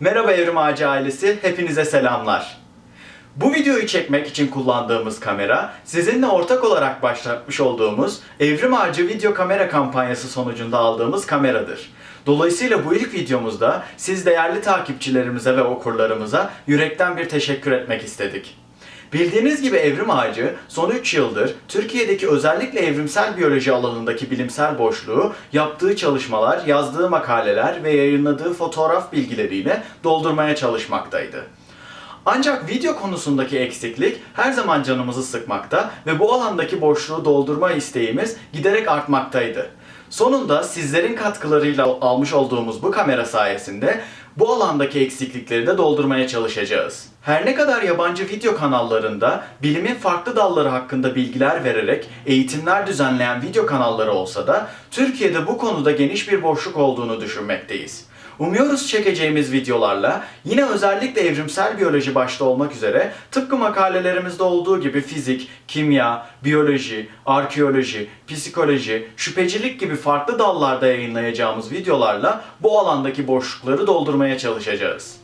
Merhaba Evrim Ağacı ailesi, hepinize selamlar. Bu videoyu çekmek için kullandığımız kamera, sizinle ortak olarak başlatmış olduğumuz Evrim Ağacı video kamera kampanyası sonucunda aldığımız kameradır. Dolayısıyla bu ilk videomuzda siz değerli takipçilerimize ve okurlarımıza yürekten bir teşekkür etmek istedik. Bildiğiniz gibi Evrim Ağacı son 3 yıldır Türkiye'deki özellikle evrimsel biyoloji alanındaki bilimsel boşluğu yaptığı çalışmalar, yazdığı makaleler ve yayınladığı fotoğraf bilgileriyle doldurmaya çalışmaktaydı. Ancak video konusundaki eksiklik her zaman canımızı sıkmakta ve bu alandaki boşluğu doldurma isteğimiz giderek artmaktaydı. Sonunda sizlerin katkılarıyla almış olduğumuz bu kamera sayesinde bu alandaki eksiklikleri de doldurmaya çalışacağız. Her ne kadar yabancı video kanallarında bilimin farklı dalları hakkında bilgiler vererek eğitimler düzenleyen video kanalları olsa da Türkiye'de bu konuda geniş bir boşluk olduğunu düşünmekteyiz. Umuyoruz çekeceğimiz videolarla yine özellikle evrimsel biyoloji başta olmak üzere tıpkı makalelerimizde olduğu gibi fizik, kimya, biyoloji, arkeoloji, psikoloji, şüphecilik gibi farklı dallarda yayınlayacağımız videolarla bu alandaki boşlukları doldurmaya çalışacağız.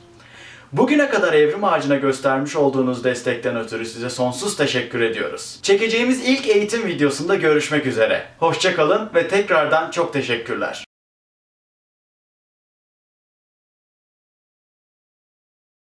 Bugüne kadar Evrim Ağacı'na göstermiş olduğunuz destekten ötürü size sonsuz teşekkür ediyoruz. Çekeceğimiz ilk eğitim videosunda görüşmek üzere. Hoşçakalın ve tekrardan çok teşekkürler.